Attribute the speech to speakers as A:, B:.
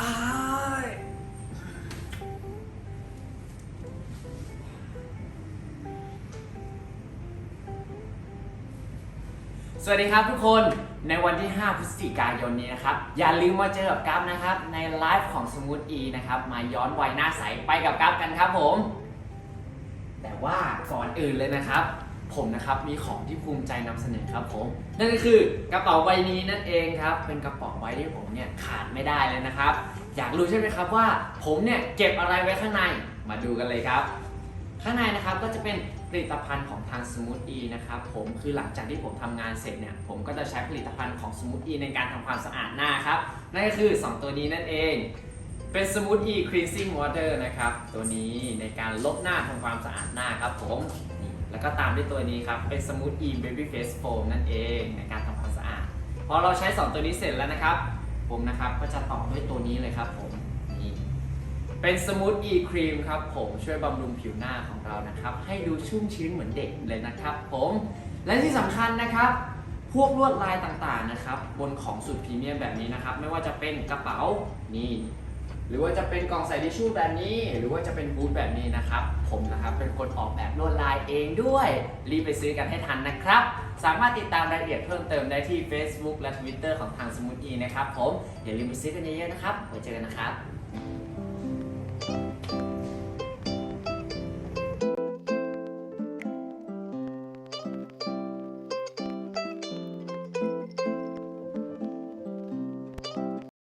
A: อ้าย
B: สวัสดีครับทุกคนในวันที่ 5 พฤศจิกายนนี้นะครับ อย่าลืมมาเจอกับกัฟนะครับ ในไลฟ์ของ Smooth E นะครับ มาย้อนวัยหน้าใสไปกับกัฟกันครับผม แต่ว่าก่อนอื่นเลยนะครับ ผมนะครับมีของที่ภูมิใจนำเสนอครับผมนั่นก็คือกระเป๋าใบนี้นั่นเองครับ เป็นกระเป๋าใบที่ผมเนี่ยขาดไม่ได้เลยนะครับ อยากรู้ใช่ไหมครับว่าผมเนี่ยเก็บอะไรไว้ข้างในมาดูกันเลยครับ ข้างในนะครับก็จะเป็นผลิตภัณฑ์ของทาง Smooth E นะครับผมคือหลังจากที่ผมทำงานเสร็จเนี่ยผมก็จะใช้ผลิตภัณฑ์ของ Smooth E ในการทำความสะอาดหน้าครับนั่นก็คือ 2 ตัวนี้นั่นเองเป็น Smooth E Cleansing Water นะครับตัวนี้ในการลบหน้าทำความสะอาดหน้าครับผม แล้วก็ตามด้วยตัวนี้ครับ เป็น Smooth E Baby Face Foam นั่นเองในการทำความสะอาด พอเราใช้ 2 ตัวนี้เสร็จแล้วนะครับ ผมนะครับก็จะต่อด้วยตัวนี้เลยครับผมนี่เป็นสมูทอีครีมครับผมช่วยบำรุงผิวหน้าของเรานะครับ ให้ดูชุ่มชื้นเหมือนเด็กเลยนะครับผมและที่สำคัญนะครับพวกลวดลายต่างๆนะครับ บนของสุดพรีเมียมแบบนี้นะครับ ไม่ว่าจะเป็นกระเป๋านี่ หรือว่าจะเป็นกล่องใส่ทิชชู่แบบนี้ หรือว่าจะเป็นบูธแบบนี้นะครับ ผมนะครับเป็นคนออกแบบลวดลายเองด้วย รีบไปซื้อกันให้ทันนะครับ สามารถติดตามรายละเอียดเพิ่มเติมได้ที่ Facebook และ Twitter ของทางสมูทอีนะครับผมอย่าลืมไปซื้อกันเยอะๆนะครับไว้เจอกันนะครับ